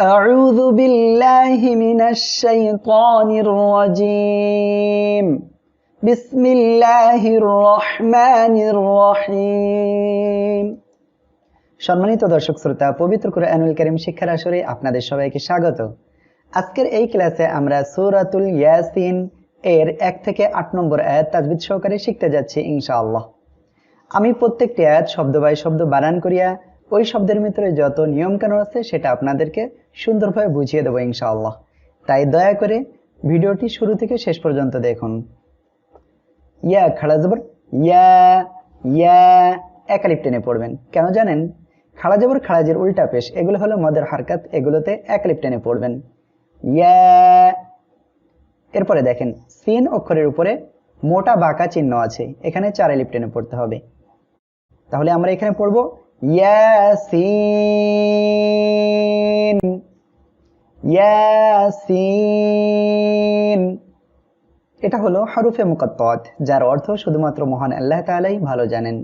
أعوذ بالله من الشيطان الرجيم بسم الله الرحمن الرحيم সম্মানিত দর্শক শ্রোতা পবিত্র কোরআনুল কারীম শিক্ষার আসরে আপনাদের সবাইকে স্বাগত আজকের এই ক্লাসে আমরা সূরাতুল ইয়াসিন এর এক থেকে আট নম্বর আয়াত তাজবিদ সহকারে শিখতে যাচ্ছি ইনশাআল্লাহ আমি প্রত্যেকটি আয়াত শব্দ বাই শব্দ বানান করিয়া ওই শব্দের ভিতরে যত নিয়ম কানুন আছে সেটা আপনাদেরকে সুন্দরভাবে বুঝিয়ে দেবো ইনশাআল্লাহ। তাই দয়া করে ভিডিওটি শুরু থেকে শেষ পর্যন্ত দেখুন। ইয়া খাড়া জবর, ইয়া ইয়া, একালিপ টেনে পড়বেন। কেন জানেন? খাড়া জবর খাড়াজের উল্টা পেশ, এগুলো হলো মদের হারকাত, এগুলোতে একালিপ টেনে পড়বেন। ইয়া, এরপরে দেখেন, সিন অক্ষরের উপরে মোটা বাঁকা চিহ্ন আছে, এখানে চার এলিপ টেনে পড়তে হবে। তাহলে আমরা এখানে পড়ব ইয়াসিন ইয়াসিন। এটা হলো হারুফে মুকাত্তাত যার অর্থ শুধুমাত্র মহান আল্লাহ তাআলাই ভালো জানেন।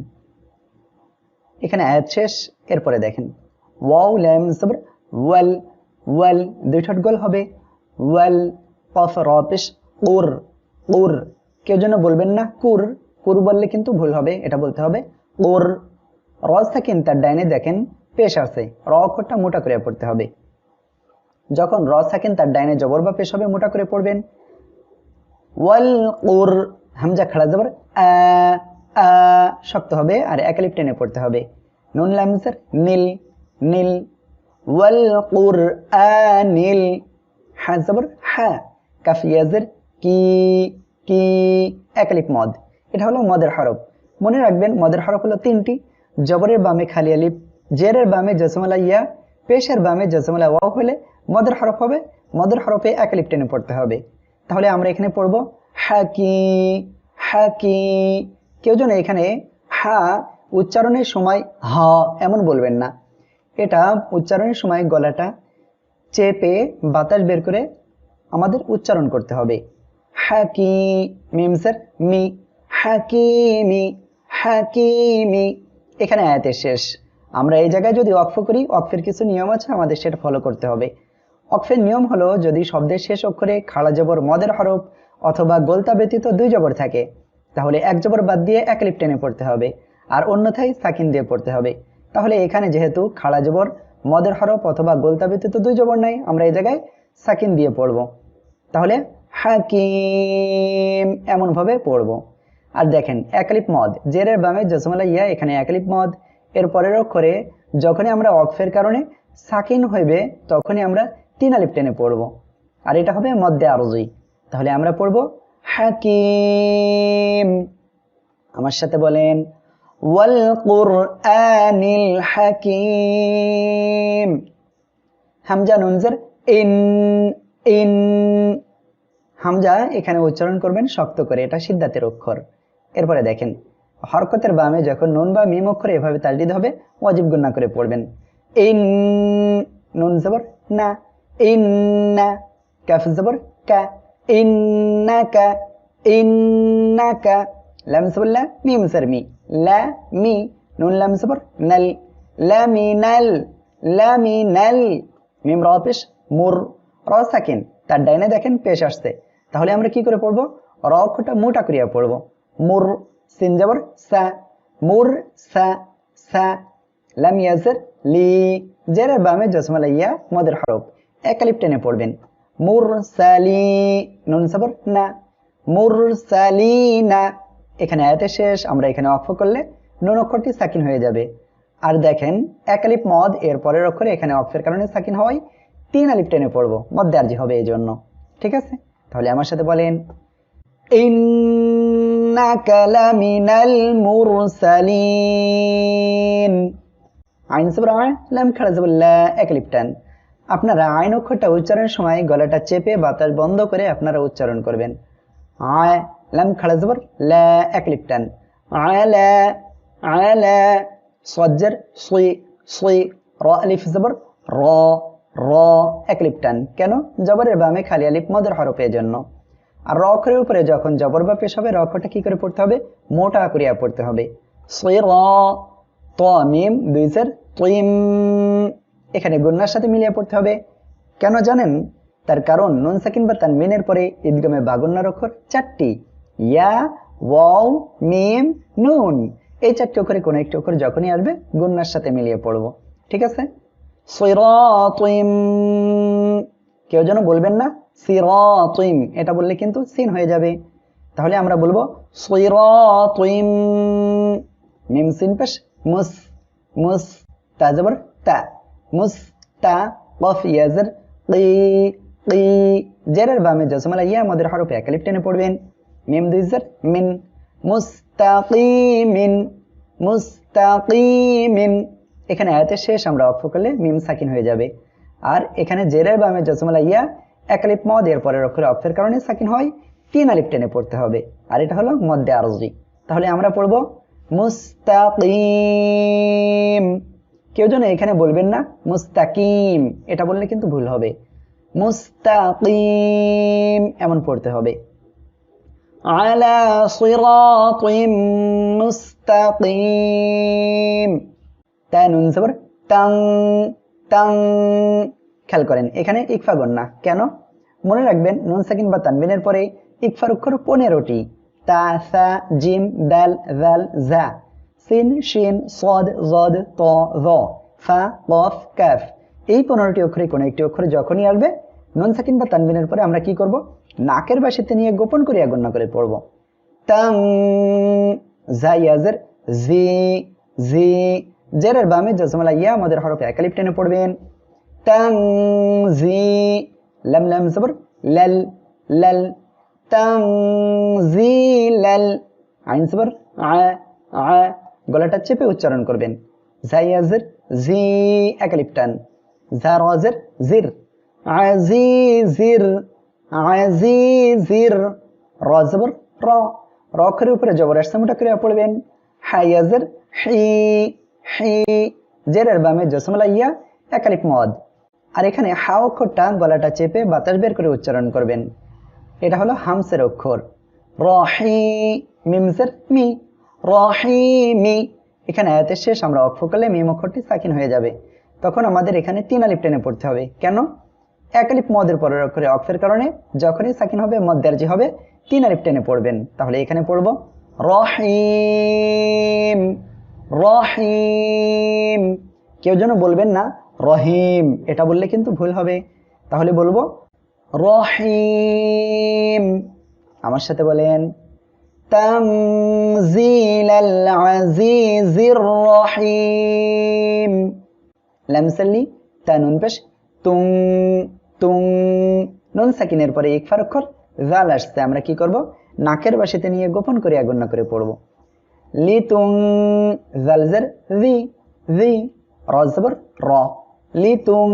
এখানে আয়াত শেষ, এরপরে দেখেন, ওয়াও, লাম, সবর, ওয়াল ওয়াল, দুই ঠট গোল হবে, ওয়াল, কফ, র, পেশ কুর কুর কেউ যেন বলবেন না কুর কুর বললে কিন্তু ভুল হবে, এটা বলতে হবে কুর রজ থাকেন তার ডাইনে দেখেন পেশ আছে। র অক্ষরটা মোটা করে পড়তে হবে। যখন র থাকেন তার ডাইনে জবর বা পেশ হবে, মোটা করে পড়বেন। ওয়াল কুর হামজা খাড়া জবর শক্ত হবে আর একালিপ টেনে পড়তে হবে। নুন লামজার নীল নীল। ওয়াল আ, নীল। হা জবর, হা। কাফিয়াজের কি কি, একালিপ মদ। এটা হলো মদের হরফ। মনে রাখবেন, মদের হরফ হলো তিনটি। জবরের বামে খালি আলিপ জেরের বামে জসমলা ইয়া পেশের বামে জসমলা ওয়াও হলে মদের হরফ হবে, মদের হরফে এক একালিপ টেনে পড়তে হবে। তাহলে আমরা এখানে পড়ব হাকি হাকি কেউ যেন এখানে হা উচ্চারণের সময় হ এমন বলবেন না। এটা উচ্চারণের সময় গলাটা চেপে বাতাস বের করে আমাদের উচ্চারণ করতে হবে। হাকি মিমসের মি হাকিমি হাকিমি এখানে আয়াতের শেষ। আমরা এই জায়গায় যদি অক্ফ করি অক্ফের কিছু নিয়ম আছে, আমাদের সেটা ফলো করতে হবে। অক্ফের নিয়ম হলো, যদি শব্দের শেষ অক্ষরে খাড়া জবর মদের হরফ অথবা গোলতা ব্যতীত দুই জবর থাকে, তাহলে এক জবর বাদ দিয়ে এক লিপ টেনে পড়তে হবে, আর অন্যথায় সাকিন দিয়ে পড়তে হবে। তাহলে এখানে যেহেতু খাড়া জবর মদের হরফ অথবা গোলতা ব্যতীত দুই জবর নাই, আমরা এই জায়গায় সাকিন দিয়ে পড়ব। তাহলে হাকিম এমনভাবে পড়ব। আর দেখেন, একালিপ মদ। জেরের বামে জসমলা ইয়া, এখানে একালিপ মদ। এর পরের অক্ষরে, যখনই আমরা অক্ষের কারণে সাকিন হইবে, তখনই আমরা তিন আলিপ টেনে পড়ব। আর এটা হবে মধ্যে আরজই তাহলে আমরা পড়ব হাকিম। আমার সাথে বলেন হাকিম। হামজা নুনজের ইন ইন। হামজা এখানে উচ্চারণ করবেন শক্ত করে, এটা সিদ্ধাতের অক্ষর। এরপরে দেখেন, হরকতের বামে যখন নুন বা মিম অক্ষরে এভাবে তালদিদ হবে, ওয়াজিব গুন্না করে পড়বেন। ইন, নুন জবর, না। ইন্না কাফ জবর, কা। ইন্নাকা ইন্নাকা লাম জবর, লা। মিম সর মি। লা, মি। নুন, লাম জবর, নাল। লা, মি, নাল। লা, মি, নাল। মিম র পেশ, মুর। র সাকিন, তার ডাইনে দেখেন পেশ আসছে। তাহলে আমরা কি করে পড়ব? র অক্ষরটা মোটা করিয়া পড়ব। মুর সিন জবর সা মুর সা সা লাম ইয়াজের লি জেরের বামে জসমলা ইয়া মদের হরফ একালিপ টেনে পড়বেন মুর সালি নুন সাবর না মুর সালি না এখানে আয়াতে শেষ আমরা এখানে অক্ষ করলে নুন অক্ষরটি সাকিন হয়ে যাবে আর দেখেন, একালিপ মদ এর পরের অক্ষরে এখানে অক্ষের কারণে সাকিন হওয়ায় তিন আলিপ টেনে পড়ব। মধ্যে আরজি হবে এই জন্য। ঠিক আছে? তাহলে আমার সাথে বলেন ইন্নাকা লামিনাল মুরসালিন আইন সবর আয় লাম খাড়া জবল্লা এক লিপটান আপনারা আইন অক্ষরটা উচ্চারণের সময় গলাটা চেপে বাতাস বন্ধ করে আপনারা উচ্চারণ করবেন। আয়, লাম খাড়া জবর লা এক লিপটান আলা সজ্জের, সুই সুই, র, আলিফ জবর র র এক লিপটান কেন? জবরের বামে খালি আলিফ মদের হরফের জন্য। আর র অক্ষরের উপরে যখন জবর বা পেশ হবে র কি করে পড়তে হবে? মোটা করিয়া পড়তে হবে। র ত তুইম এখানে গুন্নার সাথে মিলিয়ে পড়তে হবে। কেন জানেন? তার কারণ নুন সাকিন বা তানবিনের পরে ঈদগামে বাগুন্নার অক্ষর চারটি। ইয়া, ওয়াও, মিম, নুন। এই চারটি অক্ষরে কোনো একটি অক্ষর যখনই আসবে, গুন্নার সাথে মিলিয়ে পড়ব। ঠিক আছে? কেউ যেন বলবেন না সিরাতিম, এটা বললে কিন্তু সিন হয়ে যাবে। তাহলে আমরা বলব সিরাতিম, মিম সিন পেশ, মুস মুস, তা জবর তা, মুস, তা, কফ, ইয়াজর কি কি জেরের বামে জসমলা ইয়া আমাদের হরফে একালিপ টেনে পড়বেন। মিম দুই জের, মিন, মুস্তাকিমিন মুস্তাকিমিন। এখানে আয়াতের শেষ আমরা অক্ষ করলে মিম সাকিন হয়ে যাবে। আর এখানে জেরের বামে জসমলা ইয়া একালিপ মদ এর পরের অক্ষরে অক্ষের কারণে সাকিন হয়, তিন আলিপ টেনে পড়তে হবে। আর এটা হলো মধ্যে আরজি। তাহলে আমরা পড়ব, মুস্তাকিম। কেউ যেন এখানে বলবেন না, মুস্তাকিম। এটা বললে কিন্তু ভুল হবে। মুস্তাকিম, এমন পড়তে হবে। আলা মুস্তাকিম। তা নুন জবর তাং তাং। খেয়াল করেন, এখানে ইকফা গন্না কেন? মনে রাখবেন, নুন, সাকিন বা তানবিনের পরে ইকফার অক্ষর পনেরোটি। তা, সা, জিম, দাল জাল জা সিন, শিন, সদ, জদ, ত ফা, কফ, কাফ। এই পনেরোটি অক্ষরে, কোনো একটি অক্ষরে যখনই আসবে, নুন, সাকিন বা তানবিনের পরে আমরা কি করব? নাকের বাসিতে নিয়ে গোপন করিয়া গণ্য করে পড়ব। তাং জাইয়াজের জি জি। জেরের বামে জসমলা ইয়া আমাদের হরফে একালিপ টেনে পড়বেন। তাং জি লাম লাম জবর লাল লাল জি লাল আইন জবর আ আ গলাটা চেপে উচ্চারণ করবেন। জাইয়াজের জি একালিপ টান জা রজের জির। আজিজির আজিজির। র, জবর, র। র অক্ষরের উপরে জবর আসছে, মোটা করে পড়বেন। হাইয়াজের হি হি। জেরের বামে জসমলা ইয়া একালিপ মদ। আর এখানে হা অক্ষরটা গলাটা চেপে বাতাস বের করে উচ্চারণ করবেন। এটা হলো হামসের অক্ষর। রহি মিমসের মি। রহি মি এখানে আয়াতের শেষ আমরা অক্ষ করলে মিম অক্ষরটি সাকিন হয়ে যাবে। তখন আমাদের এখানে তিন আলিপ টেনে পড়তে হবে। কেন? এক আলিপ মদের পরের অক্ষরে অক্ষের কারণে যখনই সাকিন হবে, মদ মদ্দার্জি হবে, তিন আলিপ টেনে পড়বেন। তাহলে এখানে পড়ব, রহিম রহিম। কেউ যেন বলবেন না রহিম, এটা বললে কিন্তু ভুল হবে। তাহলে বলব, রহিম। আমার সাথে বলেন তামজিলাল রহিম। নুন পেশ, তুং তুং। নুন সাকিনের পরে আমরা কি করব? নাকের বাসিতে নিয়ে গোপন করে আগুন করে পড়ব। লি তুং জালজের জি জি। রজবর র। লি তুং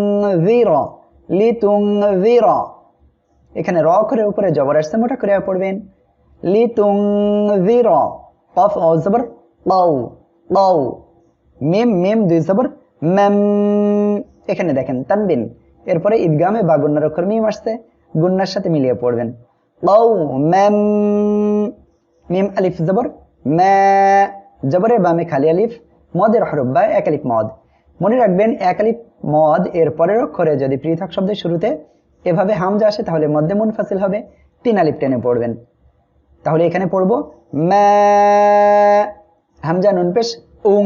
জি র লি তুং জি র এখানে র অক্ষরের উপরে জবর আসছে মোটা করে পড়বেন। লি তুং জি র কফ ও জবর লাউ লাউ মিম মিম, দুই জবর ম্যাম এখানে দেখেন, তানবিন। এরপরে ঈদগামে বা গুন্নার অক্ষর মিম আসছে, গুন্নার সাথে মিলিয়ে পড়বেন। লাউ ম্যাম মিম আলিফ জবর ম্যা জবরের বামে খালি আলিফ, মদের হরফ বা এক আলিফ মদ। মনে রাখবেন, এক আলিফ মদ, এর পরের অক্ষরে যদি পৃথক শব্দের শুরুতে এভাবে হামজা আসে, তাহলে মধ্যে মুনফাসিল হবে। তিন আলিফ টেনে পড়বেন। তাহলে এখানে পড়ব হামজা নুন পেশ, উং,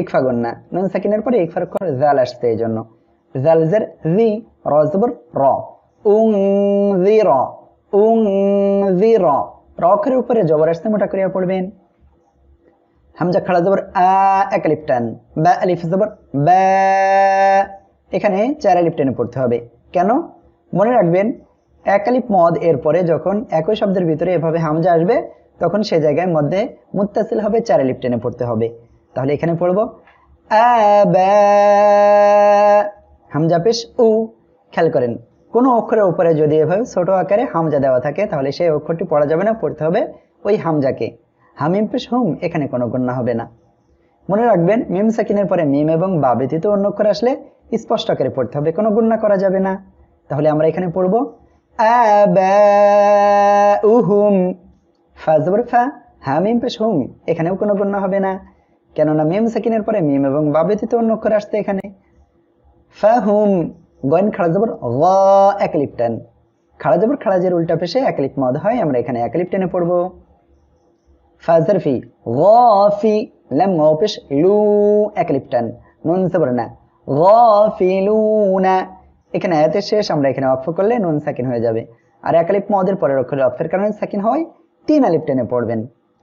ইকফা না নুন সাকিনের পরে ইকফার অক্ষর জাল আসছে এই জন্য জালজের জি, র জবর র। উং, জি, র। উং, জি র অক্ষরের উপরে জবর আসতে মোটা করিয়া পড়বেন। হামজা খাড়া জবর আ বা আলিফ জবর বা। এখানে চার আলিফ পড়তে হবে। কেন? মনে রাখবেন, এক মদ এর পরে যখন একই শব্দের ভিতরে এভাবে হামজা আসবে, তখন সে জায়গায় মধ্যে মুত্তাসিল হবে, চার আলিফ পড়তে হবে। তাহলে এখানে পড়ব হামজা পেশ উ। খেয়াল করেন, কোন অক্ষরের উপরে যদি এভাবে ছোট আকারে হামজা দেওয়া থাকে, তাহলে সেই অক্ষরটি পড়া যাবে না, পড়তে হবে ওই হামজাকে। হামিম পেশ হুম, এখানে কোনো গণ্য হবে না। মনে রাখবেন, মিম সাকিনের পরে মিম এবং বা ব্যতীত অন্য অক্ষর আসলে স্পষ্ট করে পড়তে হবে, কোনো গুণনা করা যাবে না। তাহলে আমরা এখানে পড়ব উহুম ফাজবর ফা হামিম পেশ হুম, এখানেও কোনো গণ্য হবে না। কেননা মিম সাকিনের পরে মিম এবং বা ব্যতীত অন্য অক্ষর আসতে এখানে। ফাহুম গয়েন খাড়া জবর গ একলিপ টান খাড়া জবর খাড়াজের উল্টা পেশে একলিপ মদ হয়, আমরা এখানে একলিপ টেনে পড়ব। লাম গ পেশ লু একলিপ টান নুন জবর না এখানে আয়াতের শেষ আমরা এখানে অক্ফ করলে নুন সাকিন হয়ে যাবে। আর এক আলিফ মদের পরের অক্ষরে অক্ফের কারণে সাকিন হয় তিন আলিফ পড়বেন।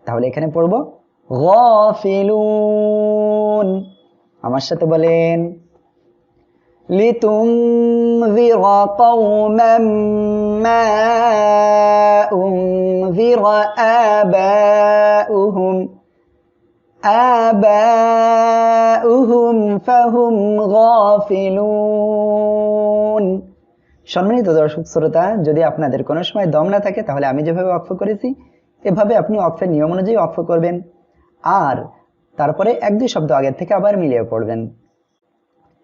তাহলে এখানে পড়ব, গফিলুন। আমার সাথে বলেন لتنذر قوما ما أنذر آباؤهم آباؤهم فهم غافلون সম্মানিত দর্শক শ্রোতা যদি আপনাদের কোনো সময় দম না থাকে তাহলে আমি যেভাবে অক্ষ করেছি এভাবে আপনি অক্ষের নিয়ম অনুযায়ী অক্ষ করবেন আর তারপরে এক দুই শব্দ আগের থেকে আবার মিলিয়ে পড়বেন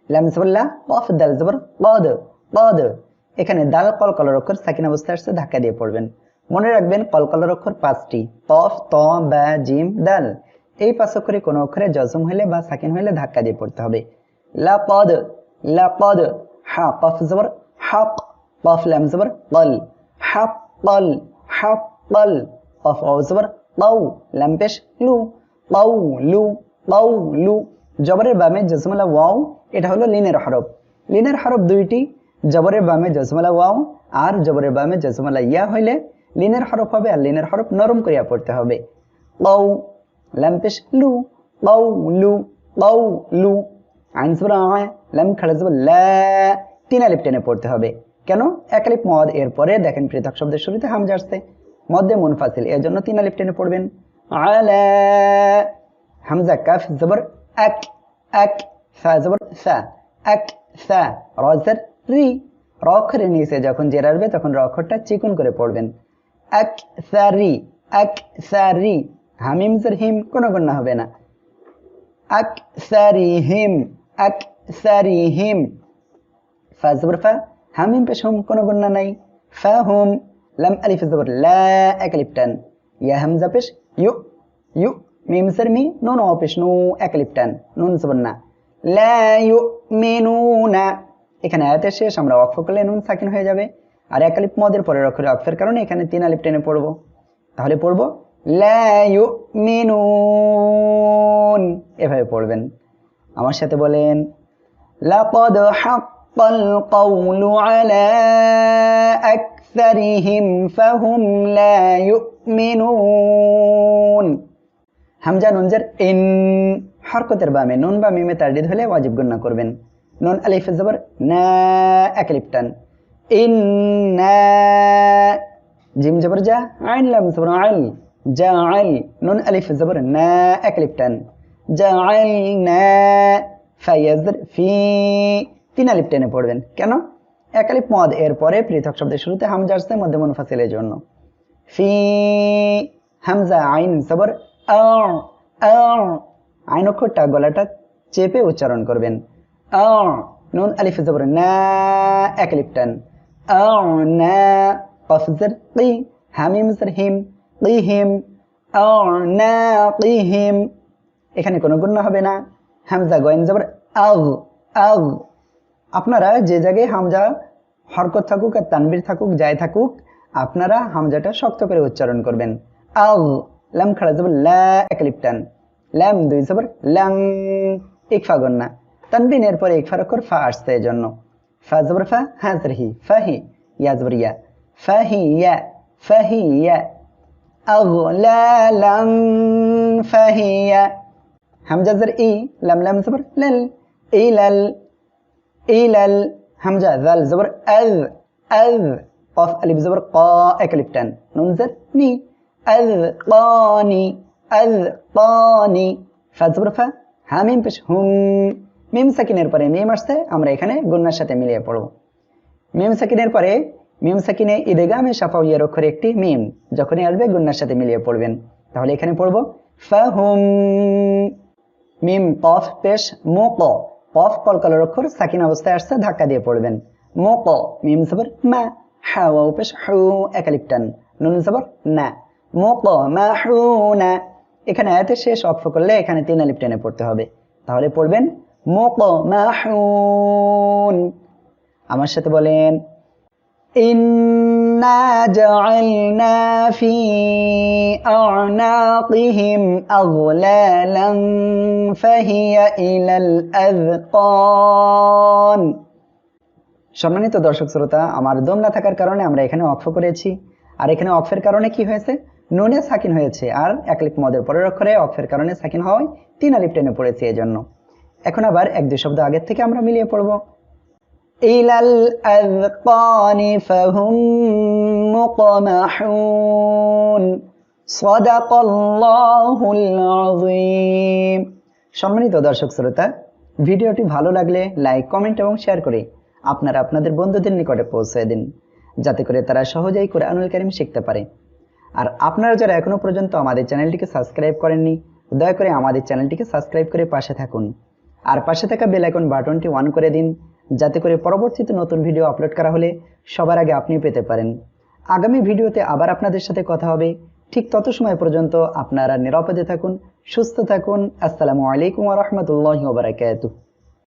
লামসবুল্লাহ কফ দাল জবর, কদ কদ। এখানে দাল অক্ষর সাকিন অবস্থায় আসছে, ধাক্কা দিয়ে পড়বেন। মনে রাখবেন কল কলর অক্ষর পাঁচটি। কফ, ত, বা, জিম, দাল। এই পাঁচ অক্ষরে কোনো অক্ষরে জজম হলে বা সাকিন হলে ধাক্কা দিয়ে পড়তে হবে। লা পদ লা পদ হা, কফ জবর, হক। কফ, লাম জবর, কল। কল কল। কফ, অ জবর লু। লু লু। জবরের বামে জসমলা ওয়াও এটা হলো লিনের হরফ। লিনের হরফ দুইটি, জবরের বামে জজমালা ওয়াও আর জবরের বামে জজমালা ইয়া হইলে লিনের হরফ হবে আর লিনের হরফ নরম করিয়া পড়তে হবে। কৌ লাম্পেশ লু কৌ লু কৌ লু। আইন সুরা আয় লাম খাড়া লা, তিন আলিফ টেনে পড়তে হবে। কেন? এক আলিফ মদ, এরপরে দেখেন পৃথক শব্দের শুরুতে হামজা আসছে। মধ্যে মুনফাসিল এর জন্য তিন আলিফ টেনে পড়বেন। আলা, হামজা কাফ জবর এক এক সা জবর এক, সা, রজের রি। র নিচে যখন জের আসবে তখন র অক্ষরটা চিকুন করে পড়বেন। এক, সা, রি, এক, সা, রি। হামিম, জের হিম কোনো গণ্য হবে না। এক সারি হিম, এক সারি হিম। ফা ফা, হামিম, পেশ, হুম কোনো গণ্য নাই। ফা, হুম, লাম, আলিফ জবর লা, এক আলিফ ইয়া হামজা পেশ, ইউ ইউ, মিম সর মি নুন ও পেশ, নু, এক আলিফ টান। নুন জবর না। এখানে আয়াতের শেষ, আমরা অক্ষ করলে নুন সাকিন হয়ে যাবে। আর এক আলিপ মদের পরের অক্ষরে অক্ষের কারণে এখানে তিন আলিপ টেনে পড়ব। তাহলে পড়ব মিনুন এভাবে পড়বেন। আমার সাথে বলেন হামজা, নুনজার ইন। হরকতের বামে, নুন বা মিমে তারডিদ হলে ওয়াজিব গণ্য করবেন। নুন আলিফ জবর না, এক আলিফ ইন জিম জবর যা, আইন, লাম জবর আইল যা আইল নুন আলিফ জবর না, এক আলিফ টান। যা আইল ফাইয়াজের ফি, তিন আলিফ টেনে পড়বেন। কেন? এক আলিফ মদ এর পরে পৃথক শব্দের শুরুতে হামজা আসছে মধ্যে মুনফাসিলের জন্য। ফি, হামজা আইন জবর, আ আ আইন অক্ষরটা গলাটা চেপে উচ্চারণ করবেন। নুন, আলিফ, জবর, না হিম হিম। হিম। এখানে কোনো গুণ হবে না। হামজা, গয়েন, জবর আপনারা যে জায়গায় হামজা হরকত থাকুক আর তানবির থাকুক যাই থাকুক, আপনারা হামজাটা শক্ত করে উচ্চারণ করবেন। আগ লাম খাড়া জবর, লা একলিপটান ল্যাম দুই জবর ল্যাং ইকফা গন্না তানবিনের পরে ইকফার অক্ষর ফা আসছে এই জন্য ফা জবর ফা হ্যাঁ হি ফাহি ইয়া জবর ইয়া ফাহি ইয়া ফাহি ইয়া أغلالا فهي হামজা জের ই লাম লাম জবর লাল ইলাল ইলাল হামজা জাল জবর আজ আজ কফ আলিফ জবর ক এক আলিফ টান নুন জের নি আজ আজ ফা ফা হামিম পেশ, হুম। মিম সাকিনের পরে মিম আসছে, আমরা এখানে গুন্নার সাথে মিলিয়ে পড়ব। মিম সাকিনের পরে, মিম সাকিনে ইদেগামে সাফাউইয়ার অক্ষরে একটি মিম, যখনই আসবে গুন্নার সাথে মিলিয়ে পড়বেন। তাহলে এখানে পড়ব ফাহুম মিম, কফ, পেশ মোক কফ কলকলের অক্ষর সাকিন অবস্থায় আসছে, ধাক্কা দিয়ে পড়বেন। মোক মিম জবর মা হাওয়া পেশ, হু, একালিপটান। নুন জবর না। মোক মা, হু, না। এখানে আয়াতের শেষ অক্ষ করলে এখানে তিন আলিফ টেনে পড়তে হবে। তাহলে পড়বেন মোক আমার সাথে বলেন ফি সম্মানিত দর্শক শ্রোতা, আমার দম না থাকার কারণে আমরা এখানে অক্ষ করেছি। আর এখানে অক্ষের কারণে কি হয়েছে? নুনে সাকিন হয়েছে আর এক লিপ মদের পরের অক্ষরে অক্ষের কারণে সাকিন হওয়ায় তিন আলিপ টেনে পড়েছে এজন্য। এখন আবার এক দুই শব্দ আগের থেকে আমরা মিলিয়ে পড়ব। ইলাল আযকানি ফাহুম মুকমাহুন সম্মানিত দর্শক শ্রোতা, ভিডিওটি ভালো লাগলে লাইক, কমেন্ট এবং শেয়ার করে আপনারা আপনাদের বন্ধুদের নিকটে পৌঁছে দিন, যাতে করে তারা সহজেই কোরআনুল কারিম শিখতে পারে। আর আপনারা যারা এখনও পর্যন্ত আমাদের চ্যানেলটিকে সাবস্ক্রাইব করেননি, দয়া করে আমাদের চ্যানেলটিকে সাবস্ক্রাইব করে পাশে থাকুন। আর পাশে থাকা বেল আইকন বাটনটি অন করে দিন, যাতে করে পরবর্তীতে নতুন ভিডিও আপলোড করা হলে সবার আগে আপনি পেতে পারেন। আগামী ভিডিওতে আবার আপনাদের সাথে কথা হবে। ঠিক তত সময় পর্যন্ত আপনারা নিরাপদে থাকুন, সুস্থ থাকুন। আসসালামু আলাইকুম রহমতুল্লাহ বারাকাতুহ।